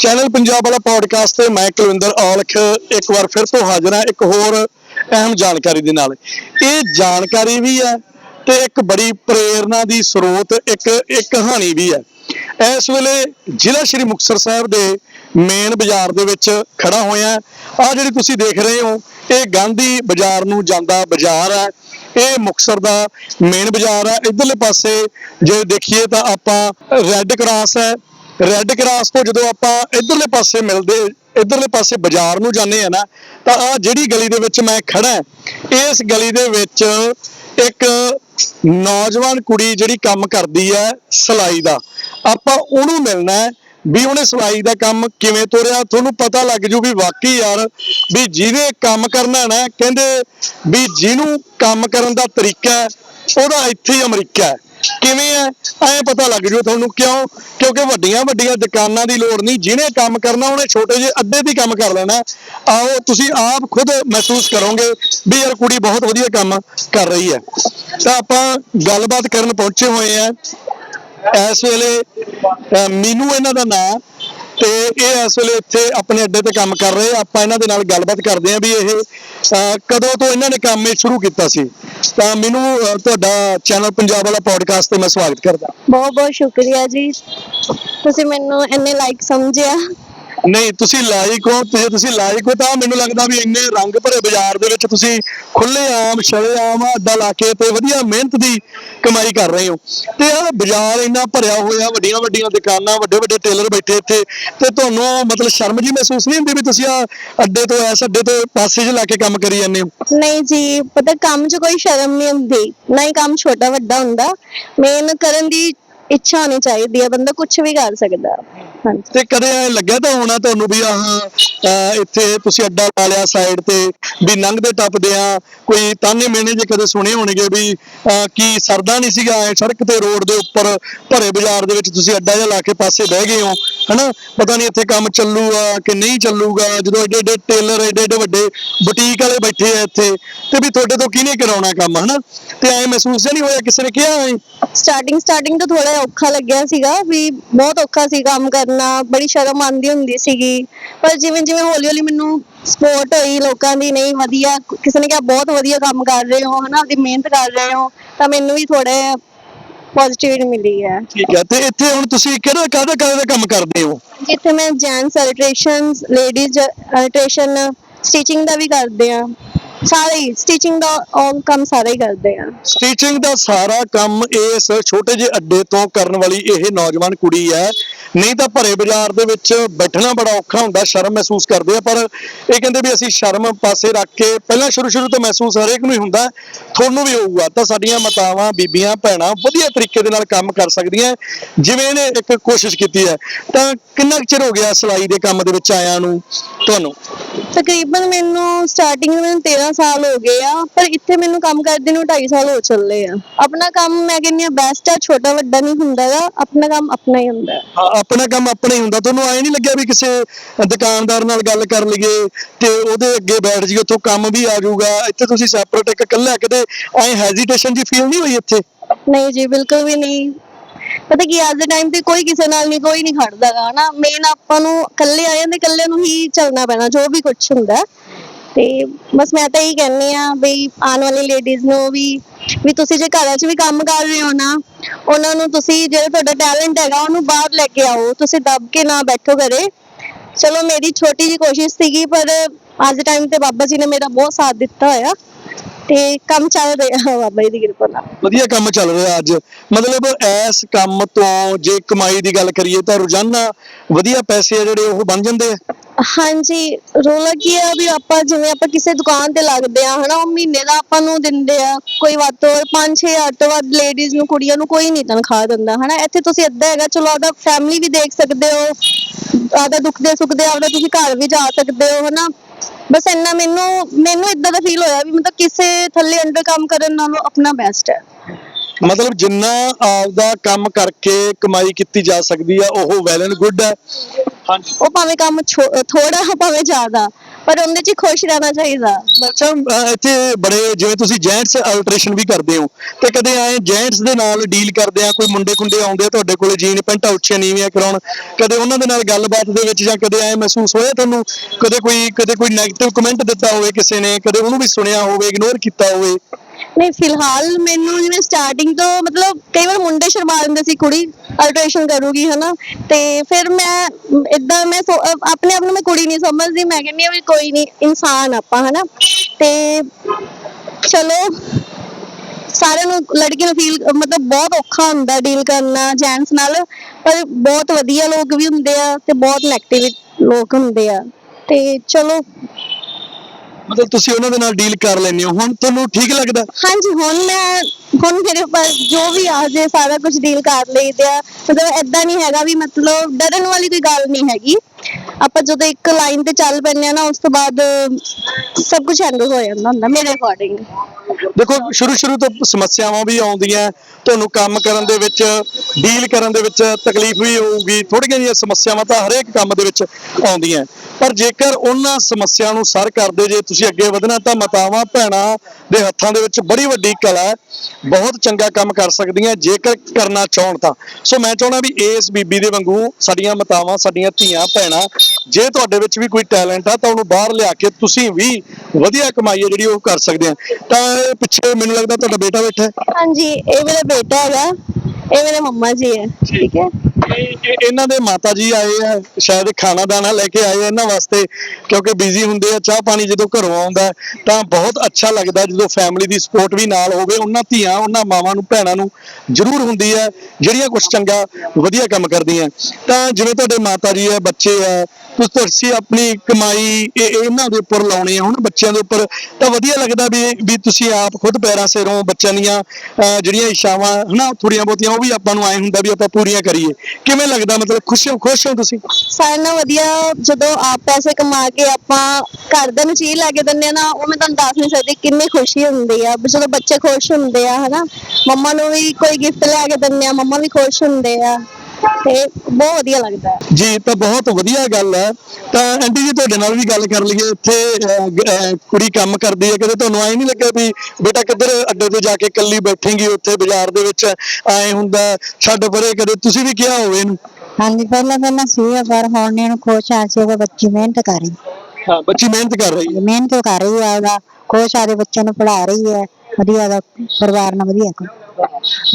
Channel Punjab ਵਾਲਾ podcast ਤੇ ਮੈਂ ਕੁਲਵਿੰਦਰ ਔਲਖ ਇੱਕ ਵਾਰ ਫਿਰ ਤੋਂ ਹਾਜ਼ਰ ਹਾਂ, ਇੱਕ ਹੋਰ ਅਹਿਮ ਜਾਣਕਾਰੀ ਦੇ ਨਾਲ। ਇਹ ਜਾਣਕਾਰੀ ਵੀ ਹੈ ਤੇ ਇੱਕ ਬੜੀ ਪ੍ਰੇਰਣਾ ਦੀ ਸਰੋਤ, ਇੱਕ ਇੱਕ ਕਹਾਣੀ ਵੀ ਹੈ। ਇਸ ਵੇਲੇ ਜ਼ਿਲ੍ਹਾ ਸ਼੍ਰੀ ਮੁਕਤਸਰ ਸਾਹਿਬ ਦੇ ਮੇਨ ਬਾਜ਼ਾਰ ਦੇ ਵਿੱਚ ਖੜਾ ਹੋਇਆ ਆ ਜਿਹੜੀ ਤੁਸੀਂ ਦੇਖ ਰਹੇ ਹੋ, ਇਹ ਗਾਂਧੀ ਬਾਜ਼ਾਰ ਨੂੰ ਜਾਂਦਾ ਬਾਜ਼ਾਰ ਹੈ। ਇਹ ਮੁਕਤਸਰ ਦਾ ਮੇਨ ਬਾਜ਼ਾਰ ਹੈ। ਇਧਰਲੇ ਪਾਸੇ ਜੇ ਦੇਖੀਏ ਤਾਂ ਆਪਾਂ ਰੈੱਡ ਕਰਾਸ ਹੈ। ਰੈੱਡ ਕਰਾਸ ਤੋਂ ਜਦੋਂ ਆਪਾਂ ਇਧਰਲੇ ਪਾਸੇ ਮਿਲਦੇ, ਇਧਰਲੇ ਪਾਸੇ ਬਾਜ਼ਾਰ ਨੂੰ ਜਾਂਦੇ ਆ ਨਾ, ਤਾਂ ਆ ਜਿਹੜੀ ਗਲੀ ਦੇ ਵਿੱਚ ਮੈਂ ਖੜਾ ਇਸ ਗਲੀ ਦੇ ਵਿੱਚ ਇੱਕ ਨੌਜਵਾਨ ਕੁੜੀ ਜਿਹੜੀ ਕੰਮ ਕਰਦੀ ਹੈ ਸਿਲਾਈ ਦਾ। ਆਪਾਂ ਉਹਨੂੰ ਮਿਲਣਾ ਹੈ ਵੀ ਉਹਨੇ ਸਿਲਾਈ ਦਾ ਕੰਮ ਕਿਵੇਂ ਤੋਰਿਆ, ਤੁਹਾਨੂੰ ਪਤਾ ਲੱਗ ਜੂ ਵੀ ਵਾਕਈ ਯਾਰ ਵੀ ਜਿਹਨੇ ਕੰਮ ਕਰਨਾ ਨਾ, ਕਹਿੰਦੇ ਵੀ ਜਿਹਨੂੰ ਕੰਮ ਕਰਨ ਦਾ ਤਰੀਕਾ ਉਹਦਾ ਇੱਥੇ ਹੀ ਅਮਰੀਕਾ ਹੈ। ਕਿਵੇਂ ਹੈ? ਐਂ ਪਤਾ ਲੱਗ ਜੂ ਤੁਹਾਨੂੰ ਕਿਉਂ? ਕਿਉਂਕਿ ਵੱਡੀਆਂ ਵੱਡੀਆਂ ਦੁਕਾਨਾਂ ਦੀ ਲੋੜ ਨਹੀਂ। ਜਿਹਨੇ ਕੰਮ ਕਰਨਾ, ਉਹਨੇ ਛੋਟੇ ਜਿਹੇ ਅੱਡੇ ਦੀ ਕੰਮ ਕਰ ਲੈਣਾ ਆਓ, ਤੁਸੀਂ ਆਪ ਖੁਦ ਮਹਿਸੂਸ ਕਰੋਗੇ ਵੀ ਯਾਰ ਕੁੜੀ ਬਹੁਤ ਵਧੀਆ ਕੰਮ ਕਰ ਰਹੀ ਹੈ। ਤਾਂ ਆਪਾਂ ਗੱਲਬਾਤ ਕਰਨ ਪਹੁੰਚੇ ਹੋਏ ਆ ਇਸ ਵੇਲੇ, ਅਹ, ਮੀਨੂ ਇਹਨਾਂ ਦਾ ਨਾਂ ਤੇ ਇਹ ਇਸ ਵੇਲੇ ਇੱਥੇ ਆਪਣੇ ਅੱਡੇ ਤੇ ਕੰਮ ਕਰ ਰਹੇ ਆਪਾਂ ਇਹਨਾਂ ਦੇ ਨਾਲ ਗੱਲਬਾਤ ਕਰਦੇ ਆਂ ਵੀ ਇਹ ਕਦੋਂ ਤੋਂ ਇਹਨਾਂ ਨੇ ਕੰਮ ਇਹ ਸ਼ੁਰੂ ਕੀਤਾ ਸੀ। ਤਾਂ ਮੈਨੂੰ ਤੁਹਾਡਾ ਚੈਨਲ ਪੰਜਾਬ ਵਾਲਾ ਪੋਡਕਾਸਟ ਤੇ ਮੈਂ ਸਵਾਗਤ ਕਰਦਾ। ਬਹੁਤ ਬਹੁਤ ਸ਼ੁਕਰੀਆ ਜੀ। ਤੁਸੀਂ ਮੈਨੂੰ ਇੰਨੇ ਲਾਈਕ ਸਮਝਿਆ। ਨਹੀਂ, ਤੁਸੀਂ ਲਾਇਕ ਹੋ, ਤੇ ਜੇ ਤੁਸੀਂ ਲਾਇਕ ਹੋ ਤਾਂ ਮੈਨੂੰ ਲੱਗਦਾ ਵੀ ਇੰਨੇ ਰੰਗ ਭਰੇ ਬਾਜ਼ਾਰ ਦੇ ਵਿੱਚ ਤੁਸੀਂ ਖੁੱਲੇ ਆਮ ਸ਼ਰੇ ਆਮ ਅੱਡਾ ਲਾ ਕੇ ਤੇ ਵਧੀਆ ਮਿਹਨਤ ਦੀ ਕਮਾਈ ਕਰ ਰਹੇ ਹੋ। ਤੇ ਇਹ ਬਾਜ਼ਾਰ ਇੰਨਾ ਭਰਿਆ ਹੋਇਆ, ਵੱਡੀਆਂ ਵੱਡੀਆਂ ਦੁਕਾਨਾਂ, ਵੱਡੇ ਵੱਡੇ ਟੇਲਰ ਬੈਠੇ ਇੱਥੇ, ਤੇ ਤੁਹਾਨੂੰ ਮਤਲਬ ਸ਼ਰਮ ਜੀ ਮਹਿਸੂਸ ਨਹੀਂ ਹੁੰਦੀ ਵੀ ਤੁਸੀਂ ਆ ਅੱਡੇ ਤੋਂ ਐਸ ਅੱਡੇ ਤੋਂ ਪਾਸੇ 'ਚ ਲਾ ਕੇ ਕੰਮ ਕਰੀ ਜਾਂਦੇ ਹੋ? ਨਹੀਂ ਜੀ, ਪਤਾ ਕੰਮ 'ਚ ਕੋਈ ਸ਼ਰਮ ਨਹੀਂ ਹੁੰਦੀ। ਨਾ ਹੀ ਕੰਮ ਛੋਟਾ ਵੱਡਾ ਹੁੰਦਾ। ਮੇਨ ਕਰਨ ਦੀ ਇੱਛਾ ਹੋਣੀ ਚਾਹੀਦੀ ਹੈ ਬੰਦਾ ਕੁਝ ਵੀ ਕਰ ਸਕਦਾ। ਤੇ ਕਦੇ ਐ ਲੱਗਿਆ ਤਾਂ ਹੋਣਾ ਤੁਹਾਨੂੰ ਵੀ ਆਹ ਇੱਥੇ ਤੁਸੀਂ ਅੱਡਾ ਲਾ ਲਿਆ ਸਾਈਡ ਤੇ ਵੀ ਲੰਘਦੇ ਟੱਪਦੇ ਆ ਕੋਈ ਤਾਨੇ ਮੇਨੇ ਜੇ ਕਦੇ ਸੁਣੇ ਹੋਣਗੇ ਵੀ ਕੀ ਸਰਦਾ ਨਹੀਂ ਸੀਗਾ ਐ ਸੜਕ ਤੇ ਰੋਡ ਦੇ ਉੱਪਰ ਭਰੇ ਬਾਜ਼ਾਰ ਦੇ ਵਿੱਚ ਤੁਸੀਂ ਅੱਡਾ ਜਿਹਾ ਲਾ ਕੇ ਪਾਸੇ ਬਹਿ ਗਏ ਹੋ ਹਨਾ? ਪਤਾ ਨਹੀਂ ਇੱਥੇ ਕੰਮ ਚੱਲੂਗਾ ਕਿ ਨਹੀਂ ਚੱਲੂਗਾ ਜਦੋਂ ਏਡੇ ਏਡੇ ਟੇਲਰ ਏਡੇ ਏਡੇ ਵੱਡੇ ਬੁਟੀਕ ਵਾਲੇ ਬੈਠੇ ਆ ਇੱਥੇ ਤੇ ਵੀ ਤੁਹਾਡੇ ਤੋਂ ਕਿਹਨੇ ਕਰਾਉਣਾ ਕੰਮ ਹਨਾ? ਤੇ ਐ ਮਹਿਸੂਸ ਜਿਹਾ ਨਹੀਂ ਹੋਇਆ ਕਿਸੇ ਨੇ ਕਿਹਾ ਐ? ਸਟਾਰਟਿੰਗ ਸਟਾਰਟਿੰਗ ਤਾਂ ਥੋੜਾ ਔਖਾ ਲੱਗਿਆ ਸੀਗਾ ਵੀ ਬਹੁਤ ਔਖਾ ਸੀ ਕੰਮ ਕਰਨਾ ਬੜੀ ਸ਼ਰਮ ਆਉਂਦੀ ਹੁੰਦੀ ਸੀਗੀ। ਪਰ ਜਿਵੇਂ ਜਿਵੇਂ ਹੌਲੀ ਹੌਲੀ ਮੈਨੂੰ ਸਪੋਰਟ ਹੋਈ ਲੋਕਾਂ ਦੀ ਨਹੀਂ ਵਧੀਆ ਕਿਸੇ ਨੇ ਕਿਹਾ ਬਹੁਤ ਵਧੀਆ ਕੰਮ ਕਰ ਰਹੇ ਹੋ ਹਨਾ ਆਪਦੀ ਮਿਹਨਤ ਕਰ ਰਹੇ ਹੋ ਤਾਂ ਮੈਨੂੰ ਵੀ ਥੋੜੇ ਪੋਜ਼ਿਟਿਵਿਟੀ ਮਿਲੀ ਹੈ। ਠੀਕ ਹੈ ਤੇ ਇੱਥੇ ਹੁਣ ਤੁਸੀਂ ਕਿਹੜਾ ਕਾਹਦਾ ਕਾਹਦਾ ਕੰਮ ਕਰਦੇ ਹੋ? ਜਿੱਥੇ ਮੈਂ gents alterations ladies alteration stitching ਦਾ ਵੀ ਕਰਦੇ ਆ ਸਾਰੇ ਹੀ ਸਟਿਚਿੰਗ ਦਾ all ਕੰਮ ਸਾਰੇ ਹੀ ਕਰਦੇ ਆ ਸਟੀਚਿੰਗ ਦਾ ਸਾਰਾ ਕੰਮ ਇਸ ਛੋਟੇ ਜਿਹੇ ਅੱਡੇ ਤੋਂ ਕਰਨ ਵਾਲੀ ਇਹ ਨੌਜਵਾਨ ਕੁੜੀ ਹੈ। ਨਹੀਂ ਤਾਂ ਭਰੇ ਬਾਜ਼ਾਰ ਦੇ ਵਿੱਚ ਬੈਠਣਾ ਬੜਾ ਔਖਾ ਹੁੰਦਾ, ਸ਼ਰਮ ਮਹਿਸੂਸ ਕਰਦੇ ਆ, ਪਰ ਇਹ ਕਹਿੰਦੇ ਵੀ ਅਸੀਂ ਸ਼ਰਮ ਪਾਸੇ ਰੱਖ ਕੇ ਪਹਿਲਾਂ ਸ਼ੁਰੂ ਸ਼ੁਰੂ ਤੋਂ ਮਹਿਸੂਸ ਹਰੇਕ ਨੂੰ ਹੀ ਹੁੰਦਾ, ਤੁਹਾਨੂੰ ਵੀ ਹੋਊਗਾ, ਤਾਂ ਸਾਡੀਆਂ ਮਾਤਾਵਾਂ, ਬੀਬੀਆਂ, ਭੈਣਾਂ ਵਧੀਆ ਤਰੀਕੇ ਦੇ ਨਾਲ ਕੰਮ ਕਰ ਸਕਦੀਆਂ, ਜਿਵੇਂ ਇਹਨੇ ਇੱਕ ਕੋਸ਼ਿਸ਼ ਕੀਤੀ ਹੈ। ਤਾਂ ਕਿੰਨਾ ਕੁ ਚਿਰ ਹੋ ਗਿਆ ਸਿਲਾਈ ਦੇ ਕੰਮ ਦੇ ਵਿੱਚ ਆਇਆਂ ਨੂੰ? ਤੁਹਾਨੂੰ? ਤਕਰੀਬਨ ਮੈਨੂੰ ਸਟਾਰਟਿੰਗ ਵਿੱਚ 13 ਸਾਲ ਹੋ ਗਏ ਆ ਪਰ ਇੱਥੇ ਮੈਨੂੰ ਕੰਮ ਕਰਦੇ ਨੂੰ 2.5 ਸਾਲ ਹੋ ਚੱਲੇ ਆ। ਆਪਣਾ ਕੰਮ ਮੈਂ ਕਹਿੰਦੀ ਆ ਬੈਸਟ ਆ ਛੋਟਾ ਵੱਡਾ ਨਹੀਂ ਹੁੰਦਾ ਗਾ ਆਪਣਾ ਕੰਮ ਆਪਣਾ ਹੀ ਹੁੰਦਾ। ਆਪਣਾ ਕੰਮ ਆਪਣਾ ਹੀ ਹੁੰਦਾ। ਤੁਹਾਨੂੰ ਐ ਨਹੀਂ ਲੱਗਿਆ ਵੀ ਕਿਸੇ ਦੁਕਾਨਦਾਰ ਨਾਲ ਗੱਲ ਕਰ ਲਈਏ ਤੇ ਉਹਦੇ ਅੱਗੇ ਬੈਠ ਜਾਈਏ ਉੱਥੋਂ ਕੰਮ ਵੀ ਆ ਜਾਊਗਾ ਇੱਥੇ ਤੁਸੀਂ ਸੈਪਰੇਟ ਇੱਕ ਇਕੱਲਾ ਕਿਤੇ ਐ ਹੈਜ਼ਿਟੇਸ਼ਨ ਜੀ ਫੀਲ ਨਹੀਂ ਹੋਈ ਇੱਥੇ? ਨਹੀਂ ਜੀ ਬਿਲਕੁਲ ਵੀ ਨਹੀਂ। ਪਤਾ ਕੀ ਅੱਜ ਦੇ ਟਾਈਮ ਤੇ ਕੋਈ ਕਿਸੇ ਨਾਲ ਨਹੀਂ ਕੋਈ ਨਹੀਂ ਖੜਦਾ ਗਾ ਮੇਨ ਆਪਾਂ ਨੂੰ ਇਕੱਲੇ ਆਏ ਜਾਂਦੇ ਇਕੱਲੇ ਨੂੰ ਹੀ ਚੱਲਣਾ ਪੈਣਾ, ਜੋ ਵੀ ਕੁਝ ਹੁੰਦਾ। ਤੇ ਬਸ ਮੈਂ ਤਾਂ ਇਹੀ ਕਹਿੰਨੀ ਆ ਬਈ ਆਉਣ ਵਾਲੀ ਲੇਡੀਜ਼ ਨੂੰ ਵੀ ਵੀ ਤੁਸੀਂ ਜੇ ਘਰਾਂ 'ਚ ਵੀ ਕੰਮ ਕਰ ਰਹੇ ਹੋ ਨਾ, ਉਹਨਾਂ ਨੂੰ ਤੁਸੀਂ ਜਿਹੜਾ ਤੁਹਾਡਾ ਟੈਲੈਂਟ ਹੈਗਾ, ਉਹਨੂੰ ਬਾਹਰ ਲੈ ਕੇ ਆਓ। ਤੁਸੀਂ ਦਬ ਕੇ ਨਾ ਬੈਠੋ ਘਰੇ। ਚਲੋ ਮੇਰੀ ਛੋਟੀ ਜੀ ਕੋਸ਼ਿਸ਼ ਸੀਗੀ, ਪਰ ਅੱਜ ਟਾਈਮ ਤੇ ਬਾਬਾ ਜੀ ਨੇ ਮੇਰਾ ਬਹੁਤ ਸਾਥ ਦਿੱਤਾ ਹੋਇਆ। ਤੇ ਕੰਮ ਚੱਲ ਰਿਹਾ ਬਾਬਾ ਜੀ ਦੀ ਕਿਰਪਾ ਨਾਲ। ਵਧੀਆ ਕੰਮ ਚੱਲ ਰਿਹਾ ਅੱਜ। ਮਤਲਬ ਇਸ ਕੰਮ ਤੋਂ ਜੇ ਕਮਾਈ ਦੀ ਗੱਲ ਕਰੀਏ ਤਾਂ ਰੋਜ਼ਾਨਾ ਵਧੀਆ ਪੈਸੇ ਆ ਜਿਹੜੇ ਉਹ ਬਣ ਜਾਂਦੇ ਆ। ਹਾਂਜੀ ਰੋਲਾ ਕੀ ਆ ਵੀ ਆਪਾਂ ਜਿਵੇਂ ਆਪਾਂ ਕਿਸੇ ਦੁਕਾਨ ਤੇ ਲੱਗਦੇ ਆ ਹਨਾ ਉਹ ਮਹੀਨੇ ਦਾ ਆਪਾਂ ਨੂੰ ਦਿੰਦੇ ਆ ਕੋਈ ਵੱਧ ਤੋਂ 5-6000 ਤੋਂ ਵੱਧ ਲੇਡੀਜ਼ ਨੂੰ ਕੁੜੀਆਂ ਨੂੰ ਕੋਈ ਨਹੀਂ ਤਨਖਾਹ ਦਿੰਦਾ ਹਨਾ ਇੱਥੇ ਤੁਸੀਂ ਏਦਾਂ ਹੈਗਾ ਚਲੋ ਆਪਦਾ ਫੈਮਿਲੀ ਵੀ ਦੇਖ ਸਕਦੇ ਹੋ ਆਪਦਾ ਦੁੱਖ ਦੇ ਸੁੱਖ ਦੇ ਆਪਦਾ ਤੁਸੀਂ ਘਰ ਵੀ ਜਾ ਸਕਦੇ ਹੋ ਹਨਾ। ਬਸ ਇੰਨਾ ਮੈਨੂੰ ਮੈਨੂੰ ਇਦਾਂ ਦਾ ਫੀਲ ਹੋਇਆ ਵੀ ਮਤਲਬ ਕਿਸੇ ਥੱਲੇ ਅੰਡਰ ਕੰਮ ਕਰਨ ਨਾਲੋਂ ਆਪਣਾ ਬੈਸਟ ਹੈ। ਮਤਲਬ ਜਿੰਨਾ ਆਪਦਾ ਕੰਮ ਕਰਕੇ ਕਮਾਈ ਕੀਤੀ ਜਾ ਸਕਦੀ ਆ ਉਹ ਵੈਲ ਐਂਡ ਗੁੱਡ ਹੈ। ਹਾਂਜੀ। ਉਹ ਭਾਵੇਂ ਕੰਮ ਥੋੜਾ ਭਾਵੇਂ ਜ਼ਿਆਦਾ। ਪਰ ਉਹਦੇ 'ਚ ਖੁਸ਼ ਰਹਿਣਾ ਚਾਹੀਦਾ। ਅੱਛਾ, ਅਹ ਇੱਥੇ ਬੜੇ ਜਿਵੇਂ ਤੁਸੀਂ ਜੈਂਟਸ ਅਲਟਰੇਸ਼ਨ ਵੀ ਕਰਦੇ ਹੋ, ਤੇ ਕਦੇ ਆਏ ਜੈਂਟਸ ਦੇ ਨਾਲ ਡੀਲ ਕਰਦੇ ਆ, ਕੋਈ ਮੁੰਡੇ ਕੁੰਡੇ ਆਉਂਦੇ ਆ ਤੁਹਾਡੇ ਕੋਲ, ਜੀਨ ਪੈਂਟਾਂ ਉੱਚੀਆਂ ਨੀਵੀਆਂ ਕਰਾਉਣ, ਕਦੇ ਉਹਨਾਂ ਦੇ ਨਾਲ ਗੱਲਬਾਤ ਦੇ ਵਿੱਚ ਜਾਂ ਕਦੇ ਆਏ ਮਹਿਸੂਸ ਹੋਇਆ ਤੁਹਾਨੂੰ, ਕਦੇ ਕੋਈ ਕਦੇ ਕੋਈ ਨੈਗੇਟਿਵ ਕਮੈਂਟ ਦਿੱਤਾ ਹੋਵੇ ਕਿਸੇ ਨੇ, ਕਦੇ ਉਹਨੂੰ ਵੀ ਸੁਣਿਆ ਹੋਵੇ ਇਗਨੋਰ ਕੀਤਾ ਹੋਵੇ? ਨਹੀਂ, ਫਿਲਹਾਲ ਮੈਨੂੰ ਜਿਵੇਂ ਸਟਾਰਟਿੰਗ ਤੋਂ ਮਤਲਬ ਕਈ ਵਾਰ ਮੁੰਡੇ ਸ਼ਰਮਾ ਦਿੰਦੇ ਸੀ ਕੁੜੀ ਅਲਟਰੇਸ਼ਨ ਕਰੂਗੀ, ਹਨਾ? ਤੇ ਫਿਰ ਮੈਂ ਇਦਾਂ ਮੈਂ ਸੋ- ਅਹ ਆਪਣੇ ਆਪ ਨੂੰ ਮੈਂ ਕੁੜੀ ਨਹੀਂ ਸਮਝਦੀ, ਮੈਂ ਕਹਿੰਦੀ ਆ ਵੀ ਕੋਈ ਨਹੀਂ, ਇਨਸਾਨ ਆਪਾਂ, ਹਨਾ? ਤੇ ਚਲੋ, ਸਾਰਿਆਂ ਨੂੰ ਲੜਕੀ ਨੂੰ ਫੀਲ ਮਤਲਬ ਬਹੁਤ ਔਖਾ ਹੁੰਦਾ ਡੀਲ ਕਰਨਾ ਜੈਂਟਸ ਨਾਲ, ਪਰ ਬਹੁਤ ਵਧੀਆ ਲੋਕ ਵੀ ਹੁੰਦੇ ਆ ਤੇ ਬਹੁਤ ਨੈਗੇਟਿਵ ਲੋਕ ਹੁੰਦੇ ਆ। ਤੇ ਚਲੋ ਮਤਲਬ ਤੁਸੀਂ ਉਹਨਾਂ ਦੇ ਨਾਲ ਡੀਲ ਕਰ ਲੈਂਦੇ ਹੋ। ਹੁਣ ਤੁਹਾਨੂੰ ਠੀਕ ਲੱਗਦਾ? ਹਾਂਜੀ ਹੁਣ ਮੈਂ ਹੁਣ ਮੇਰੇ ਪਾਸ ਜੋ ਵੀ ਆ ਜੇ ਸਾਰਾ ਕੁਝ ਡੀਲ ਕਰ ਲਈਦਾ ਆ। ਮਤਲਬ ਐਦਾਂ ਨਹੀਂ ਹੈਗਾ ਵੀ ਮਤਲਬ ਡਰਨ ਵਾਲੀ ਕੋਈ ਗੱਲ ਨਹੀਂ ਹੈਗੀ। ਆਪਾਂ ਜਦੋਂ ਇੱਕ ਲਾਈਨ ਤੇ ਚੱਲ ਪੈਂਦੇ ਆ ਨਾ ਉਸ ਤੋਂ ਬਾਅਦ ਸਭ ਕੁਝ ਹੈਂਡਲ ਹੋ ਜਾਂਦਾ ਹੁੰਦਾ ਮੇਰੇ ਅਕੋਰਡਿੰਗ ਦੇਖੋ ਸ਼ੁਰੂ ਸ਼ੁਰੂ ਤੋਂ ਸਮੱਸਿਆਵਾਂ ਵੀ ਆਉਂਦੀਆਂ। ਤੁਹਾਨੂੰ ਕੰਮ ਕਰਨ ਦੇ ਵਿੱਚ ਡੀਲ ਕਰਨ ਦੇ ਵਿੱਚ ਤਕਲੀਫ ਵੀ ਹੋਊਗੀ। ਥੋੜੀਆਂ ਜਿਹੀਆਂ ਸਮੱਸਿਆਵਾਂ ਤਾਂ ਹਰੇਕ ਕੰਮ ਦੇ ਵਿੱਚ ਆਉਂਦੀਆਂ। ਪਰ ਜੇਕਰ ਉਹਨਾਂ ਸਮੱਸਿਆ ਨੂੰ ਸਰ ਕਰਦੇ ਜੇ, ਤੁਸੀਂ ਅੱਗੇ ਵਧਣਾ ਤਾਂ ਮਾਤਾਵਾਂ ਭੈਣਾਂ ਦੇ ਹੱਥਾਂ ਦੇ ਵਿੱਚ ਬੜੀ ਵੱਡੀ ਕਲਾ ਹੈ। ਬਹੁਤ ਚੰਗਾ ਕੰਮ ਕਰ ਸਕਦੀਆਂ, ਜੇਕਰ ਕਰਨਾ ਚਾਹਣ ਤਾਂ। ਸੋ ਮੈਂ ਚਾਹਣਾ ਵੀ ਇਸ ਬੀਬੀ ਦੇ ਵਾਂਗੂ ਸਾਡੀਆਂ ਮਾਤਾਵਾਂ, ਸਾਡੀਆਂ ਧੀਆਂ, ਭੈਣਾਂ, ਜੇ ਤੁਹਾਡੇ ਵਿੱਚ ਵੀ ਕੋਈ ਟੈਲੈਂਟ ਆ, ਤਾਂ ਉਹਨੂੰ ਬਾਹਰ ਲਿਆ ਕੇ ਤੁਸੀਂ ਵੀ ਵਧੀਆ ਕਮਾਈ ਹੈ ਜਿਹੜੀ ਉਹ ਕਰ ਸਕਦੇ ਆ। ਤਾਂ ਪਿੱਛੇ ਮੈਨੂੰ ਲੱਗਦਾ ਤੁਹਾਡਾ ਬੇਟਾ ਬੈਠਾ ਹੈ। ਹਾਂਜੀ, ਇਹ ਮੇਰਾ ਬੇਟਾ ਹੈਗਾ, ਇਹ ਮੇਰੇ ਮੰਮਾ ਜੀ ਹੈ, ਠੀਕ ਹੈ। ਇਹਨਾਂ ਦੇ ਮਾਤਾ ਜੀ ਆਏ ਆ ਸ਼ਾਇਦ ਖਾਣਾ ਦਾਣਾ ਲੈ ਕੇ ਆਏ ਇਹਨਾਂ ਵਾਸਤੇ ਕਿਉਂਕਿ ਬਿਜ਼ੀ ਹੁੰਦੇ ਆ ਚਾਹ ਪਾਣੀ ਜਦੋਂ ਘਰੋਂ ਆਉਂਦਾ ਤਾਂ ਬਹੁਤ ਅੱਛਾ ਲੱਗਦਾ ਜਦੋਂ ਫੈਮਿਲੀ ਦੀ ਸਪੋਰਟ ਵੀ ਨਾਲ ਹੋਵੇ ਉਹਨਾਂ ਧੀਆਂ ਉਹਨਾਂ ਮਾਵਾਂ ਨੂੰ ਭੈਣਾਂ ਨੂੰ ਜ਼ਰੂਰ ਹੁੰਦੀ ਹੈ ਜਿਹੜੀਆਂ ਕੁਝ ਚੰਗਾ ਵਧੀਆ ਕੰਮ ਕਰਦੀਆਂ। ਤਾਂ ਜਿਵੇਂ ਤੁਹਾਡੇ ਮਾਤਾ ਜੀ ਆ ਬੱਚੇ ਆ ਤੁਸੀਂ ਤੁਸੀਂ ਆਪਣੀ ਕਮਾਈ ਇਹਨਾਂ ਦੇ ਉੱਪਰ ਲਾਉਣੀ ਆ ਹੁਣ ਬੱਚਿਆਂ ਦੇ ਉੱਪਰ ਤਾਂ ਵਧੀਆ ਲੱਗਦਾ ਵੀ ਵੀ ਤੁਸੀਂ ਆਪ ਖੁਦ ਪੈਰਾਂ ਸਿਰੋਂ ਬੱਚਿਆਂ ਦੀਆਂ ਅਹ, ਜਿਹੜੀਆਂ ਇੱਛਾਵਾਂ ਹਨਾ ਥੋੜੀਆਂ ਬਹੁਤੀਆਂ ਉਹ ਵੀ ਆਪਾਂ ਨੂੰ ਆਏ ਹੁੰਦਾ ਵੀ ਆਪਾਂ ਪੂਰੀਆਂ ਕਰੀਏ। ਕਿਵੇਂ ਲੱਗਦਾ? ਮਤਲਬ ਖੁਸ਼ ਹੋ ਖੁਸ਼ ਹੋ ਤੁਸੀਂ? ਸਾਰਿਆਂ ਨਾਲੋਂ ਵਧੀਆ। ਜਦੋਂ ਆਪ ਪੈਸੇ ਕਮਾ ਕੇ ਆਪਾਂ ਘਰਦਿਆਂ ਨੂੰ ਚੀਜ਼ ਲੈ ਕੇ ਦਿੰਦੇ ਆ ਨਾ, ਉਹ ਮੈਂ ਤੁਹਾਨੂੰ ਦੱਸ ਨਹੀਂ ਸਕਦੀ ਕਿੰਨੀ ਖੁਸ਼ੀ ਹੁੰਦੀ ਆ। ਵੀ ਜਦੋਂ ਬੱਚੇ ਖੁਸ਼ ਹੁੰਦੇ ਆ, ਹਨਾ। ਮੰਮਾ ਨੂੰ ਵੀ ਕੋਈ ਗਿਫਟ ਲੈ ਕੇ ਦਿੰਦੇ ਆ, ਮੰਮਾ ਵੀ ਖੁਸ਼ ਹੁੰਦੇ ਆ। ਤੇ ਬਹੁਤ ਵਧੀਆ ਲੱਗਦਾ ਹੈ। ਜੀ ਤਾਂ ਬਹੁਤ ਵਧੀਆ ਗੱਲ ਹੈ। ਤਾਂ ਆਂਟੀ ਜੀ ਤੁਹਾਡੇ ਨਾਲ ਵੀ ਗੱਲ ਕਰ ਲਈਏ। ਇੱਥੇ ਅਹ, ਗ- ਅਹ, ਕੁੜੀ ਕੰਮ ਕਰਦੀ ਹੈ। ਕਦੇ ਤੁਹਾਨੂੰ ਆਏ ਨਹੀਂ ਲੱਗਿਆ ਵੀ ਬੇਟਾ ਕਿੱਧਰ ਅੱਡੇ ਤੇ ਜਾ ਕੇ ਇਕੱਲੀ ਬੈਠੇਗੀ ਉੱਥੇ ਬਾਜ਼ਾਰ ਦੇ ਵਿੱਚ? ਆਏ ਹੁੰਦਾ ਛੱਡ ਪਰੇ ਕਦੇ। ਤੁਸੀਂ ਵੀ ਕਿਹਾ ਹੋਵੇ ਇਹਨੂੰ। ਹਾਂਜੀ ਪਹਿਲਾਂ ਪਹਿਲਾਂ ਸੀ ਪਰ ਹੁਣ ਨੀ ਖੁਸ਼ ਆ ਸੀ ਉਹ ਬੱਚੀ ਮਿਹਨਤ ਕਰ ਰਹੀ। ਹਾਂ ਬੱਚੀ ਮਿਹਨਤ ਕਰ ਰਹੀ ਹੈ। ਮਿਹਨਤ ਕਰ ਰਹੀ ਹੈ ਉਹਦਾ। ਖੁਸ਼ ਆ ਦੇ ਬੱਚੇ ਨੂੰ ਪੜ੍ਹਾ ਰਹੀ ਹੈ। ਵਧੀਆ ਦਾ ਪਰਿਵਾਰ ਨਾਲ ਵਧੀਆ। ਕਰ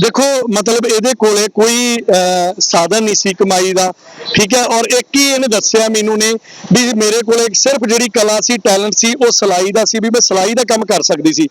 ਦੇਖੋ ਮਤਲਬ ਇਹਦੇ ਕੋਲੇ ਕੋਈ ਅਹ, ਸਾਧਨ ਨਹੀਂ ਸੀ ਕਮਾਈ ਦਾ ਠੀਕ ਹੈ? ਔਰ ਇੱਕ ਹੀ ਇਹਨੇ ਦੱਸਿਆ ਮੈਨੂੰ ਨੇ ਵੀ ਮੇਰੇ ਕੋਲੇ ਸਿਰਫ ਜਿਹੜੀ ਕਲਾ ਸੀ ਟੈਲੈਂਟ ਸੀ ਉਹ ਸਿਲਾਈ ਦਾ ਸੀ ਵੀ ਮੈਂ ਸਿਲਾਈ ਦਾ ਕੰਮ ਕਰ ਸਕਦੀ ਸੀ।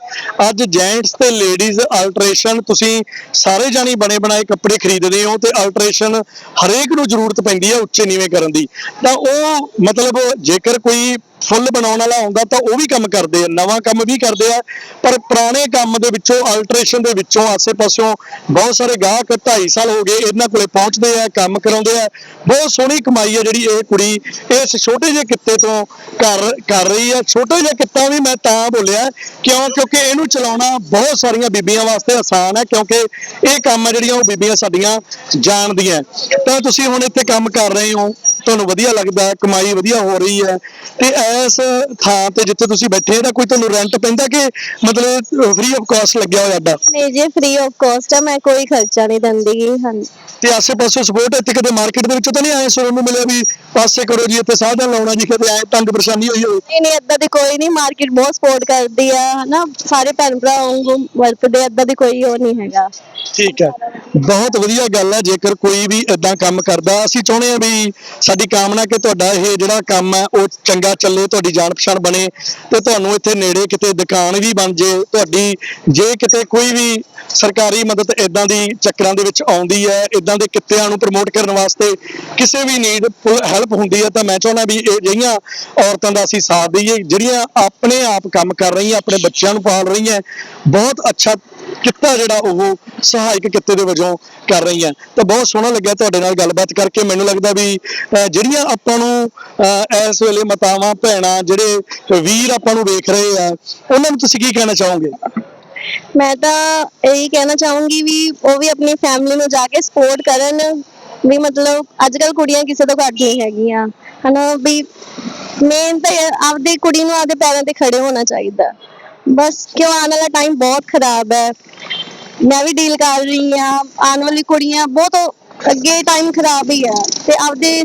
ਅੱਜ ਜੈਂਟਸ ਤੇ ਲੇਡੀਜ਼ ਅਲਟਰੇਸ਼ਨ ਤੁਸੀਂ ਸਾਰੇ ਜਾਣੀ ਬਣੇ ਬਣਾਏ ਕੱਪੜੇ ਖਰੀਦਦੇ ਹੋ ਤੇ ਅਲਟਰੇਸ਼ਨ ਹਰੇਕ ਨੂੰ ਜ਼ਰੂਰਤ ਪੈਂਦੀ ਹੈ ਉੱਚੇ ਨੀਵੇਂ ਕਰਨ ਦੀ। ਤਾਂ ਉਹ ਮਤਲਬ ਜੇਕਰ ਕੋਈ ਫੁੱਲ ਬਣਾਉਣ ਵਾਲਾ ਆਉਂਦਾ ਤਾਂ ਉਹ ਵੀ ਕੰਮ ਕਰਦੇ ਆ, ਨਵਾਂ ਕੰਮ ਵੀ ਕਰਦੇ ਆ, ਪਰ ਪੁਰਾਣੇ ਕੰਮ ਦੇ ਵਿੱਚੋਂ ਅਲਟਰੇਸ਼ਨ ਦੇ ਵਿੱਚੋਂ, ਆਸੇ-ਪਾਸਿਓਂ ਬਹੁਤ ਸਾਰੇ ਗਾਹਕ 2.5 ਸਾਲ ਹੋ ਗਏ ਇਹਨਾਂ ਕੋਲੇ ਪਹੁੰਚਦੇ ਆ, ਕੰਮ ਕਰਾਉਂਦੇ ਆ। ਬਹੁਤ ਸੋਹਣੀ ਕਮਾਈ ਹੈ ਜਿਹੜੀ ਇਹ ਕੁੜੀ, ਇਸ ਛੋਟੇ ਜਿਹੇ ਕਿੱਤੇ ਤੋਂ ਕਰ ਕਰ ਰਹੀ ਹੈ ਛੋਟੇ ਜਿਹੇ ਕਿੱਤਾ ਵੀ ਮੈਂ ਤਾਂ ਬੋਲਿਆ, ਕਿਉਂ? ਕਿਉਂਕਿ ਇਹਨੂੰ ਚਲਾਉਣਾ ਬਹੁਤ ਸਾਰੀਆਂ ਬੀਬੀਆਂ ਵਾਸਤੇ ਆਸਾਨ ਹੈ ਕਿਉਂਕਿ ਇਹ ਕੰਮ ਹੈ ਜਿਹੜੀਆਂ ਉਹ ਬੀਬੀਆਂ ਸਾਡੀਆਂ ਜਾਣਦੀਆਂ। ਤਾਂ ਤੁਸੀਂ ਹੁਣ ਇੱਥੇ ਕੰਮ ਕਰ ਰਹੇ ਹੋ। ਤੁਹਾਨੂੰ ਵਧੀਆ ਲੱਗਦਾ ਹੈ, ਕਮਾਈ ਵਧੀਆ ਹੋ ਰਹੀ ਹੈ ਤੇ ਇਸ ਥਾਂ ਤੇ ਜਿੱਥੇ ਤੁਸੀਂ ਬੈਠੇ ਇਹਦਾ ਕੋਈ ਤੁਹਾਨੂੰ ਰੈਂਟ ਪੈਂਦਾ ਕਿ ਮਤਲਬ ਫ੍ਰੀ ਆਫ ਕਾਸਟ ਲੱਗਿਆ ਹੋਇਆ ਅੱਡਾ ਨਹੀਂ ਜੀ ਫ੍ਰੀ ਆਫ ਕਾਸਟ ਆ ਮੈਂ ਕੋਈ ਖਰਚਾ ਨਹੀਂ ਦਿੰਦੀ। ਹਾਂਜੀ ਤੇ ਆਸੇ-ਪਾਸੇ ਸਪੋਰਟ ਇੱਥੇ ਕਿਤੇ ਮਾਰਕੀਟ ਦੇ ਵਿੱਚੋਂ ਤਾਂ ਨਹੀਂ ਆਏ ਸੁਣਨ ਨੂੰ ਮਿਲਿਆ ਵੀ ਪਾਸੇ ਕਰੋ ਜੀ ਇੱਥੇ ਸਾਧਨ ਲਾਉਣਾ ਜੀ ਕਿਤੇ ਆਏ ਤੰਗ ਪਰੇਸ਼ਾਨੀ ਹੋਈ ਹੋਵੇ। ਨਹੀਂ ਨਹੀਂ ਏਦਾਂ ਦੀ ਕੋਈ ਨਹੀਂ ਮਾਰਕੀਟ ਬਹੁਤ ਸਪੋਰਟ ਕਰਦੀ ਆ ਹਨਾ? ਸਾਰੇ ਭੈਣ ਭਰਾ ਵਾਂਗੂ ਵਰਤਦੇ ਏਦਾਂ ਦੀ ਕੋਈ ਉਹ ਨਹੀਂ ਹੈਗਾ। ਠੀਕ ਹੈ। ਬਹੁਤ ਵਧੀਆ ਗੱਲ ਹੈ ਜੇਕਰ ਕੋਈ ਵੀ ਇਦਾਂ ਕੰਮ ਕਰਦਾ ਅਸੀਂ ਚਾਹੁੰਦੇ ਹਾਂ ਵੀ ਸਾਡੀ ਕਾਮਨਾ ਕਿ ਤੁਹਾਡਾ ਇਹ ਜਿਹੜਾ ਕੰਮ ਹੈ ਉਹ ਚੰਗਾ ਚੱਲੇ ਤੁਹਾਡੀ ਜਾਣ ਪਛਾਣ ਬਣੇ ਤੇ ਤੁਹਾਨੂੰ ਇੱਥੇ ਨੇੜੇ ਕਿਤੇ ਦੁਕਾਨ ਵੀ ਬਣ ਜੇ ਤੁਹਾਡੀ ਜੇ ਕਿਤੇ ਕੋਈ ਵੀ ਸਰਕਾਰੀ ਮਦਦ ਇਦਾਂ ਦੀ ਚੱਕਰਾਂ ਦੇ ਵਿੱਚ ਆਉਂਦੀ ਹੈ ਇਦਾਂ ਦੇ ਕਿੱਤਿਆਂ ਨੂੰ ਪ੍ਰਮੋਟ ਕਰਨ ਵਾਸਤੇ ਕਿਸੇ ਵੀ ਨੀਡ ਹੈਲਪ ਹੁੰਦੀ ਹੈ ਤਾਂ ਮੈਂ ਚਾਹੁੰਦਾ ਵੀ ਇਹ ਜਿਹੀਆਂ ਔਰਤਾਂ ਦਾ ਅਸੀਂ ਸਾਥ ਦਈਏ ਜਿਹੜੀਆਂ ਆਪਣੇ ਆਪ ਕੰਮ ਕਰ ਰਹੀਆਂ ਆਪਣੇ ਬੱਚਿਆਂ ਨੂੰ ਪਾਲ ਰਹੀਆਂ ਬਹੁਤ ਅੱਛਾ ਕਿੱਤਾ ਜਿਹੜਾ ਉਹ ਸਹਾਇਕ ਕਿੱਤੇ ਦੇ ਵਜੋਂ ਕਰ ਰਹੀ ਤਾਂ ਬਹੁਤ ਸੋਹਣਾ ਲੱਗਿਆ ਤੁਹਾਡੇ ਨਾਲ ਗੱਲਬਾਤ ਕਰਕੇ ਮੈਨੂੰ ਲੱਗਦਾ ਵੀ ਜਿਹੜੀਆਂ ਆਪਾਂ ਨੂੰ ਅਹ, ਇਸ ਵੇਲੇ ਮਾਤਾਵਾਂ ਭੈਣਾਂ ਜਿਹੜੇ ਵੀਰ ਆਪਾਂ ਨੂੰ ਵੇਖ ਰਹੇ ਆ ਉਹਨਾਂ ਨੂੰ ਤੁਸੀਂ ਕੀ ਕਹਿਣਾ ਚਾਹੋਗੇ? ਮੈਂ ਤਾਂ ਇਹੀ ਕਹਿਣਾ ਚਾਹੂੰਗੀ ਵੀ ਉਹ ਵੀ ਆਪਣੀ ਫੈਮਿਲੀ ਨੂੰ ਜਾ ਕੇ ਸਪੋਰਟ ਕਰਨ ਵੀ ਮਤਲਬ ਅੱਜ ਕੱਲ ਕੁੜੀਆਂ ਕਿਸੇ ਤੋਂ ਘੱਟ ਨਹੀਂ ਹੈਗੀਆਂ। ਹਨਾ ਵੀ ਮੇਨ ਤਾਂ ਇਹ ਆਪਦੀ ਕੁੜੀ ਨੂੰ ਆਪਦੇ ਪੈਰਾਂ ਤੇ ਖੜੇ ਹੋਣਾ ਚਾਹੀਦਾ। ਬਸ ਕਿਉਂ ਆਉਣ ਵਾਲਾ ਟਾਈਮ ਬਹੁਤ ਖਰਾਬ ਹੈ। ਮੈਂ ਵੀ ਡੀਲ ਕਰ ਰਹੀ ਹਾਂ। ਆਉਣ ਵਾਲੀ ਕੁੜੀਆਂ ਬਹੁਤ ਅੱਗੇ ਟਾਈਮ ਖਰਾਬ ਹੀ ਹੈ। ਤੇ ਆਪਦੇ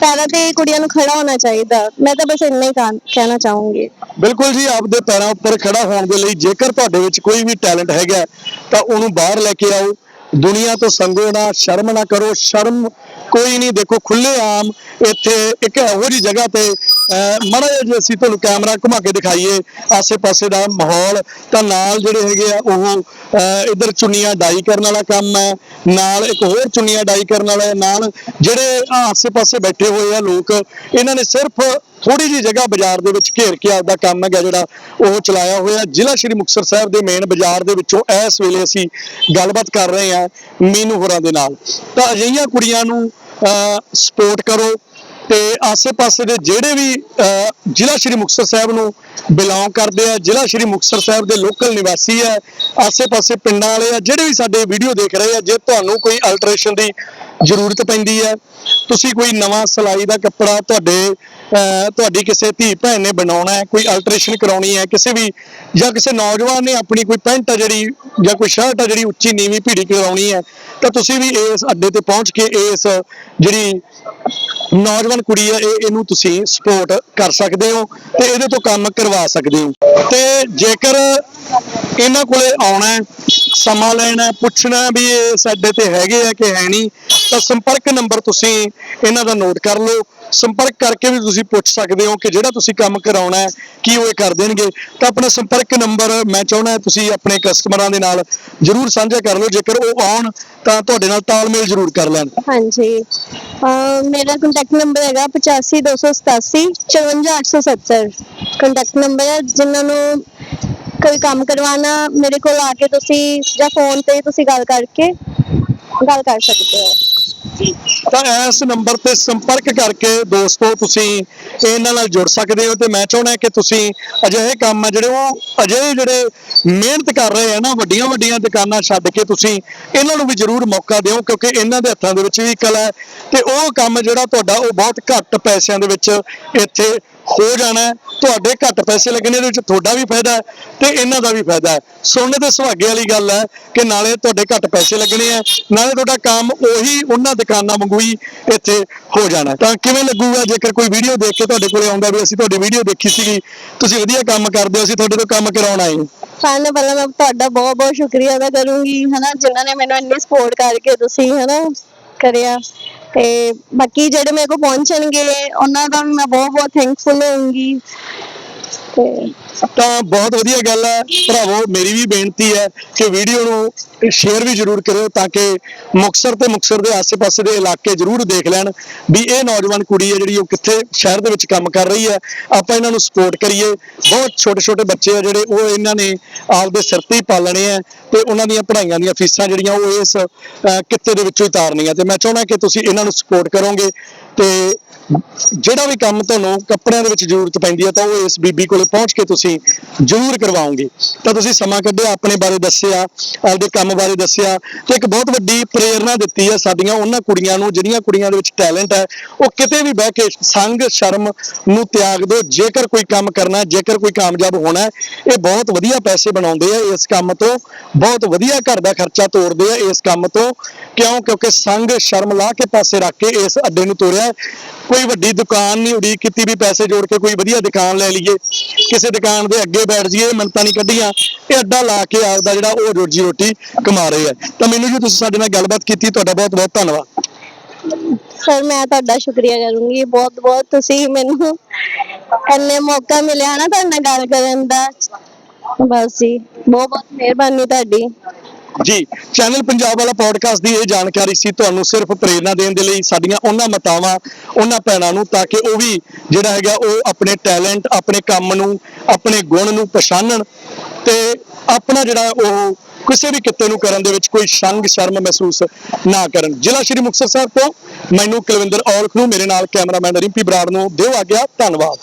ਪੈਰਾਂ ਤੇ ਕੁੜੀਆਂ ਨੂੰ ਖੜਾ ਹੋਣਾ ਚਾਹੀਦਾ। ਮੈਂ ਤਾਂ ਬਸ ਇੰਨਾ ਹੀ ਕਹਿ- ਕਹਿਣਾ ਚਾਹੂੰਗੀ। ਬਿਲਕੁਲ ਜੀ, ਆਪਦੇ ਪੈਰਾਂ ਉੱਪਰ ਖੜਾ ਹੋਣ ਦੇ ਲਈ ਜੇਕਰ ਤੁਹਾਡੇ ਵਿੱਚ ਕੋਈ ਵੀ ਟੈਲੈਂਟ ਹੈਗਾ ਤਾਂ ਉਹਨੂੰ ਬਾਹਰ ਲੈ ਕੇ ਆਓ। ਦੁਨੀਆ ਤੋਂ ਸੰਗੋ ਨਾ, ਸ਼ਰਮ ਨਾ ਕਰੋ, ਸ਼ਰਮ ਕੋਈ ਨਹੀਂ, ਦੇਖੋ ਖੁੱਲੇ ਆਮ, ਇੱਥੇ ਇੱਕ ਇਹੋ ਜਿਹੀ ਜਗ੍ਹਾ ਤੇ ਮਾੜਾ ਜਿਹਾ ਜੇ ਅਸੀਂ ਤੁਹਾਨੂੰ ਕੈਮਰਾ ਘੁਮਾ ਕੇ ਦਿਖਾਈਏ ਆਸੇ-ਪਾਸੇ ਦਾ ਮਾਹੌਲ ਤਾਂ ਨਾਲ ਜਿਹੜੇ ਹੈਗੇ ਆ ਉਹ ਅਹ, ਇੱਧਰ ਚੁੰਨੀਆਂ ਡਾਈ ਕਰਨ ਵਾਲਾ ਕੰਮ ਹੈ ਨਾਲ ਇੱਕ ਹੋਰ ਚੁੰਨੀਆਂ ਡਾਈ ਕਰਨ ਵਾਲਾ ਹੈ ਨਾਲ ਜਿਹੜੇ ਆਸੇ-ਪਾਸੇ ਬੈਠੇ ਹੋਏ ਆ ਲੋਕ ਇਹਨਾਂ ਨੇ ਸਿਰਫ ਥੋੜੀ ਜਿਹੀ ਜਗ੍ਹਾ ਬਾਜ਼ਾਰ ਦੇ ਵਿੱਚ ਘੇਰ ਕੇ ਆਪਦਾ ਕੰਮ ਹੈਗਾ ਜਿਹੜਾ ਉਹ ਚਲਾਇਆ ਹੋਇਆ। ਜ਼ਿਲ੍ਹਾ ਸ਼੍ਰੀ ਮੁਕਤਸਰ ਸਾਹਿਬ ਦੇ ਮੇਨ ਬਾਜ਼ਾਰ ਦੇ ਵਿੱਚੋਂ ਇਸ ਵੇਲੇ ਅਸੀਂ ਗੱਲਬਾਤ ਕਰ ਰਹੇ ਹਾਂ ਮੀਨੂ ਹੋਰਾਂ ਦੇ ਨਾਲ। ਤਾਂ ਅਜਿਹੀਆਂ ਕੁੜੀਆਂ ਨੂੰ ਸਪੋਰਟ ਕਰੋ ਤੇ ਆਸੇ-ਪਾਸੇ ਦੇ ਜਿਹੜੇ ਵੀ ਜ਼ਿਲ੍ਹਾ ਸ਼੍ਰੀ ਮੁਕਤਸਰ ਸਾਹਿਬ ਨੂੰ ਬਿਲੋਂਗ ਕਰਦੇ ਆ, ਜ਼ਿਲ੍ਹਾ ਸ਼੍ਰੀ ਮੁਕਤਸਰ ਸਾਹਿਬ ਦੇ ਲੋਕਲ ਨਿਵਾਸੀ ਆ, ਆਸੇ-ਪਾਸੇ ਪਿੰਡਾਂ ਵਾਲੇ ਆ, ਜਿਹੜੇ ਵੀ ਸਾਡੇ ਵੀਡੀਓ ਦੇਖ ਰਹੇ ਆ, ਜੇ ਤੁਹਾਨੂੰ ਕੋਈ ਅਲਟਰੇਸ਼ਨ ਦੀ ਜ਼ਰੂਰਤ ਪੈਂਦੀ ਹੈ ਤੁਸੀਂ ਕੋਈ ਨਵਾਂ ਸਿਲਾਈ ਦਾ ਕੱਪੜਾ ਤੁਹਾਡੇ ਤੁਹਾਡੀ ਕਿਸੇ ਧੀ ਭੈਣ ਨੇ ਬਣਾਉਣਾ ਹੈ, ਕੋਈ ਅਲਟਰੇਸ਼ਨ ਕਰਾਉਣੀ ਹੈ, ਕਿਸੇ ਵੀ ਜਾਂ ਕਿਸੇ ਨੌਜਵਾਨ ਨੇ ਆਪਣੀ ਕੋਈ ਪੈਂਟ ਆ ਜਿਹੜੀ ਜਾਂ ਕੋਈ ਸ਼ਰਟ ਆ ਜਿਹੜੀ ਉੱਚੀ ਨੀਵੀਂ ਭੀੜੀ ਕਰਾਉਣੀ ਹੈ, ਤਾਂ ਤੁਸੀਂ ਵੀ ਇਸ ਅੱਡੇ ਤੇ ਪਹੁੰਚ ਕੇ ਇਸ ਜਿਹੜੀ ਨੌਜਵਾਨ ਕੁੜੀ ਹੈ, ਇਹ ਇਹਨੂੰ ਤੁਸੀਂ ਸਪੋਰਟ ਕਰ ਸਕਦੇ ਹੋ ਤੇ ਇਹਦੇ ਤੋਂ ਕੰਮ ਕਰਵਾ ਸਕਦੇ ਹੋ। ਤੇ ਜੇਕਰ ਇਹਨਾਂ ਕੋਲੇ ਆਉਣਾ ਸਮਾਂ ਲੈਣਾ ਪੁੱਛਣਾ ਵੀ ਇਹ ਸਾਡੇ ਤੇ ਹੈਗੇ ਆ ਕਿ ਹੈ ਨਹੀਂ ਤਾਂ ਸੰਪਰਕ ਨੰਬਰ ਤੁਸੀਂ ਇਹਨਾਂ ਦਾ ਨੋਟ ਕਰ ਲਓ। ਸੰਪਰਕ ਕਰਕੇ ਵੀ ਤੁਸੀਂ ਪੁੱਛ ਸਕਦੇ ਹੋ ਕਿ ਜਿਹੜਾ ਤੁਸੀਂ ਕੰਮ ਕਰਾਉਣਾ ਹੈ, ਕੀ ਉਹ ਇਹ ਕਰ ਦੇਣਗੇ। ਤਾਂ ਆਪਣਾ ਸੰਪਰਕ ਨੰਬਰ ਮੈਂ ਚਾਹੁੰਦਾ ਤੁਸੀਂ ਆਪਣੇ ਕਸਟਮਰਾਂ ਦੇ ਨਾਲ ਜਰੂਰ ਸਾਂਝਾ ਕਰ ਲਓ। ਜੇਕਰ ਉਹ ਆਉਣ, ਤਾਂ ਤੁਹਾਡੇ ਨਾਲ ਤਾਲਮੇਲ ਜਰੂਰ ਕਰ ਲੈਣ। ਹਾਂਜੀ। ਮੇਰਾ ਕੰਟੈਕਟ ਨੰਬਰ ਹੈਗਾ 85287 54870 ਕੰਟੈਕਟ ਨੰਬਰ ਹੈ, ਜਿਨ੍ਹਾਂ ਨੂੰ ਕੋਈ ਕੰਮ ਕਰਵਾਉਣਾ, ਮੇਰੇ ਕੋਲ ਆ ਕੇ ਤੁਸੀਂ ਜਾਂ ਫੋਨ ਤੇ ਤੁਸੀਂ ਗੱਲ ਕਰਕੇ ਗੱਲ ਕਰ ਸਕਦੇ ਹੋ। ਤਾਂ ਇਸ ਨੰਬਰ ਤੇ ਸੰਪਰਕ ਕਰਕੇ ਦੋਸਤੋ ਤੁਸੀਂ ਇਹਨਾਂ ਨਾਲ ਜੁੜ ਸਕਦੇ ਹੋ ਤੇ ਮੈਂ ਚਾਹੁੰਦਾ ਕਿ ਤੁਸੀਂ ਅਜਿਹੇ ਕੰਮ ਆ ਜਿਹੜੇ ਉਹ ਅਜਿਹੇ ਜਿਹੜੇ ਮਿਹਨਤ ਕਰ ਰਹੇ ਆ ਨਾ, ਵੱਡੀਆਂ ਵੱਡੀਆਂ ਦੁਕਾਨਾਂ ਛੱਡ ਕੇ ਤੁਸੀਂ ਇਹਨਾਂ ਨੂੰ ਵੀ ਜ਼ਰੂਰ ਮੌਕਾ ਦਿਓ ਕਿਉਂਕਿ ਇਹਨਾਂ ਦੇ ਹੱਥਾਂ ਦੇ ਵਿੱਚ ਵੀ ਕਲਾ ਹੈ ਤੇ ਉਹ ਕੰਮ ਜਿਹੜਾ ਤੁਹਾਡਾ ਉਹ ਬਹੁਤ ਘੱਟ ਪੈਸਿਆਂ ਦੇ ਵਿੱਚ ਇੱਥੇ ਹੋ ਜਾਣਾ ਤੁਹਾਡੇ ਘੱਟ ਪੈਸੇ ਲੱਗਣੇ ਦੇ ਵਿੱਚ ਤੁਹਾਡਾ ਵੀ ਫਾਇਦਾ ਤੇ ਇਹਨਾਂ ਦਾ ਵੀ ਫਾਇਦਾ ਹੈ। ਸੁਣਨ ਤੇ ਸੁਹਾਗੇ ਵਾਲੀ ਗੱਲ ਹੈ ਕਿ ਨਾਲੇ ਤੁਹਾਡੇ ਘੱਟ ਪੈਸੇ ਲੱਗਣੇ ਆ, ਨਾਲੇ ਤੁਹਾਡਾ ਕੰਮ ਉਹੀ ਉਹਨਾਂ ਦੁਕਾਨਾਂ ਵਾਂਗੂ ਹੀ ਇੱਥੇ ਹੋ ਜਾਣਾ। ਤਾਂ ਕਿਵੇਂ ਲੱਗੂਗਾ ਜੇਕਰ ਕੋਈ ਵੀਡੀਓ ਦੇਖ ਕੇ ਤੁਹਾਡੇ ਕੋਲੇ ਆਉਂਦਾ ਵੀ ਅਸੀਂ ਤੁਹਾਡੀ ਵੀਡੀਓ ਦੇਖੀ ਸੀਗੀ, ਤੁਸੀਂ ਵਧੀਆ ਕੰਮ ਕਰਦੇ ਹੋ, ਅਸੀਂ ਤੁਹਾਡੇ ਤੋਂ ਕੰਮ ਕਰਾਉਣ ਆਏ ਹਾਂ। ਪਹਿਲਾਂ ਮੈਂ ਤੁਹਾਡਾ ਬਹੁਤ ਬਹੁਤ ਸ਼ੁਕਰੀਆ ਅਦਾ ਕਰੂੰਗੀ, ਹਨਾ, ਜਿਨ੍ਹਾਂ ਨੇ ਮੈਨੂੰ ਇੰਨੀ ਸਪੋਰਟ ਕਰਕੇ ਤੁਸੀਂ, ਹਨਾ, ਕਰਿਆ। ਤੇ ਬਾਕੀ ਜਿਹੜੇ ਮੇਰੇ ਕੋਲ ਪਹੁੰਚਣਗੇ, ਉਹਨਾਂ ਦਾ ਵੀ ਮੈਂ ਬਹੁਤ ਬਹੁਤ ਥੈਂਕਫੁਲ ਹੋਊਂਗੀ। ਤਾਂ ਬਹੁਤ ਵਧੀਆ ਗੱਲ ਹੈ। ਭਰਾਵੋ, ਮੇਰੀ ਵੀ ਬੇਨਤੀ ਹੈ ਕਿ ਵੀਡੀਓ ਨੂੰ ਸ਼ੇਅਰ ਵੀ ਜਰੂਰ ਕਰਿਓ ਤਾਂ ਕਿ ਮੁਕਸਰ ਤੇ ਮੁਕਸਰ ਦੇ ਆਸ-ਪਾਸੇ ਦੇ ਇਲਾਕੇ ਜਰੂਰ ਦੇਖ ਲੈਣ ਵੀ ਇਹ ਨੌਜਵਾਨ ਕੁੜੀ ਹੈ ਜਿਹੜੀ ਉਹ ਕਿੱਥੇ ਸ਼ਹਿਰ ਦੇ ਵਿੱਚ ਕੰਮ ਕਰ ਰਹੀ ਹੈ। ਆਪਾਂ ਇਹਨਾਂ ਨੂੰ ਸਪੋਰਟ ਕਰੀਏ। ਬਹੁਤ ਛੋਟੇ-ਛੋਟੇ ਬੱਚੇ ਆ ਜਿਹੜੇ ਉਹ ਇਹਨਾਂ ਨੇ ਆਪਦੇ ਸਿਰ ਤੇ ਹੀ ਪਾਲਣੇ ਆ ਤੇ ਉਹਨਾਂ ਦੀਆਂ ਪੜ੍ਹਾਈਆਂ ਦੀਆਂ ਫੀਸਾਂ ਜਿਹੜੀਆਂ ਉਹ ਇਸ ਕਿੱਤੇ ਦੇ ਵਿੱਚੋਂ ਹੀ ਤਾਰਨੀਆਂ ਤੇ ਮੈਂ ਚਾਹੁੰਦਾ ਕਿ ਤੁਸੀਂ ਇਹਨਾਂ ਨੂੰ ਸਪੋਰਟ ਕਰੋਗੇ ਤੇ ਜਿਹੜਾ ਵੀ ਕੰਮ ਤੁਹਾਨੂੰ ਕੱਪੜਿਆਂ ਦੇ ਵਿੱਚ ਜ਼ਰੂਰਤ ਪੈਂਦੀ ਹੈ ਤਾਂ ਉਹ ਇਸ ਬੀਬੀ ਕੋਲੇ ਪਹੁੰਚ ਕੇ ਤੁਸੀਂ ਜ਼ਰੂਰ ਕਰਵਾਓਗੇ। ਤਾਂ ਤੁਸੀਂ ਸਮਾਂ ਕੱਢਿਆ, ਆਪਣੇ ਬਾਰੇ ਦੱਸਿਆ, ਆਪਦੇ ਕੰਮ ਬਾਰੇ ਦੱਸਿਆ ਤੇ ਇੱਕ ਬਹੁਤ ਵੱਡੀ ਪ੍ਰੇਰਣਾ ਦਿੱਤੀ ਹੈ ਸਾਡੀਆਂ ਉਹਨਾਂ ਕੁੜੀਆਂ ਨੂੰ, ਜਿਹੜੀਆਂ ਕੁੜੀਆਂ ਦੇ ਵਿੱਚ ਟੈਲੈਂਟ ਹੈ, ਉਹ ਕਿਤੇ ਵੀ ਬਹਿ ਕੇ ਸੰਗ, ਸ਼ਰਮ ਨੂੰ ਤਿਆਗ ਦਿਓ। ਜੇਕਰ ਕੋਈ ਕੰਮ ਕਰਨਾ, ਜੇਕਰ ਕੋਈ ਕਾਮਯਾਬ ਹੋਣਾ ਇਹ ਬਹੁਤ ਵਧੀਆ ਪੈਸੇ ਬਣਾਉਂਦੇ ਆ ਇਸ ਕੰਮ ਤੋਂ, ਬਹੁਤ ਵਧੀਆ ਘਰ ਦਾ ਖਰਚਾ ਤੋਰਦੇ ਆ ਇਸ ਕੰਮ ਤੋਂ। ਕਿਉਂ? ਕਿਉਂਕਿ ਸੰਗ, ਸ਼ਰਮ ਲਾ ਕੇ ਪਾਸੇ ਰੱਖ ਕੇ ਇਸ ਅੱਡੇ ਨੂੰ ਤੋਰਿਆ ਕੋਈ ਵੱਡੀ ਦੁਕਾਨ ਨਹੀਂ ਉਡੀਕ ਕੀਤੀ ਵੀ ਪੈਸੇ ਜੋੜ ਕੇ ਕੋਈ ਵਧੀਆ ਦੁਕਾਨ ਲੈ ਲਈਏ। ਕਿਸੇ ਦੁਕਾਨ ਦੇ ਅੱਗੇ ਬੈਠ ਜਾਈਏ ਮਿੰਤਾਂ ਨਹੀਂ ਕੱਢੀਆਂ, ਇਹ ਅੱਡਾ ਲਾ ਕੇ ਆਪਦਾ ਜਿਹੜਾ ਉਹ ਰੋਜੀ ਰੋਟੀ ਕਮਾ ਰਹੇ ਆ। ਤਾਂ ਮੈਨੂੰ ਜੀ ਤੁਸੀਂ ਸਾਡੇ ਨਾਲ ਗੱਲਬਾਤ ਕੀਤੀ, ਤੁਹਾਡਾ ਬਹੁਤ ਬਹੁਤ ਧੰਨਵਾਦ। ਸਰ, ਮੈਂ ਤੁਹਾਡਾ ਸ਼ੁਕਰੀਆ ਕਰੂੰਗੀ। ਬਹੁਤ ਬਹੁਤ ਤੁਸੀਂ ਮੈਨੂੰ ਇੰਨੇ ਮੌਕਾ ਮਿਲਿਆ ਨਾ ਤੁਹਾਡੇ ਨਾਲ ਗੱਲ ਕਰਨ ਦਾ। ਬਸ ਜੀ, ਬਹੁਤ ਬਹੁਤ ਮਿਹਰਬਾਨੀ ਤੁਹਾਡੀ। ਜੀ ਚੈਨਲ ਪੰਜਾਬ ਵਾਲਾ ਪੋਡਕਾਸਟ ਦੀ ਇਹ ਜਾਣਕਾਰੀ ਸੀ, ਤੁਹਾਨੂੰ ਸਿਰਫ ਪ੍ਰੇਰਣਾ ਦੇਣ ਦੇ ਲਈ ਸਾਡੀਆਂ ਉਹਨਾਂ ਮਤਾਵਾਂ, ਉਹਨਾਂ ਭੈਣਾਂ ਨੂੰ ਤਾਂ ਕਿ ਉਹ ਵੀ ਜਿਹੜਾ ਹੈਗਾ ਉਹ ਆਪਣੇ ਟੈਲੈਂਟ ਆਪਣੇ ਕੰਮ ਨੂੰ, ਆਪਣੇ ਗੁਣ ਨੂੰ ਪਛਾਣਨ ਤੇ ਆਪਣਾ ਜਿਹੜਾ ਉਹ ਕਿਸੇ ਵੀ ਕਿੱਤੇ ਨੂੰ ਕਰਨ ਦੇ ਵਿੱਚ ਕੋਈ ਸ਼ੰਗ ਸ਼ਰਮ ਮਹਿਸੂਸ ਨਾ ਕਰਨ। ਜ਼ਿਲ੍ਹਾ ਸ਼੍ਰੀ ਮੁਕਤਸਰ ਸਾਹਿਬ ਤੋਂ ਮੈਨੂੰ ਕੁਲਵਿੰਦਰ ਔਲਖ ਨੂੰ, ਮੇਰੇ ਨਾਲ ਕੈਮਰਾਮੈਨ ਰਿੰਪੀ ਬਰਾੜ ਨੂੰ ਦਿਓ ਆ ਗਿਆ ਧੰਨਵਾਦ।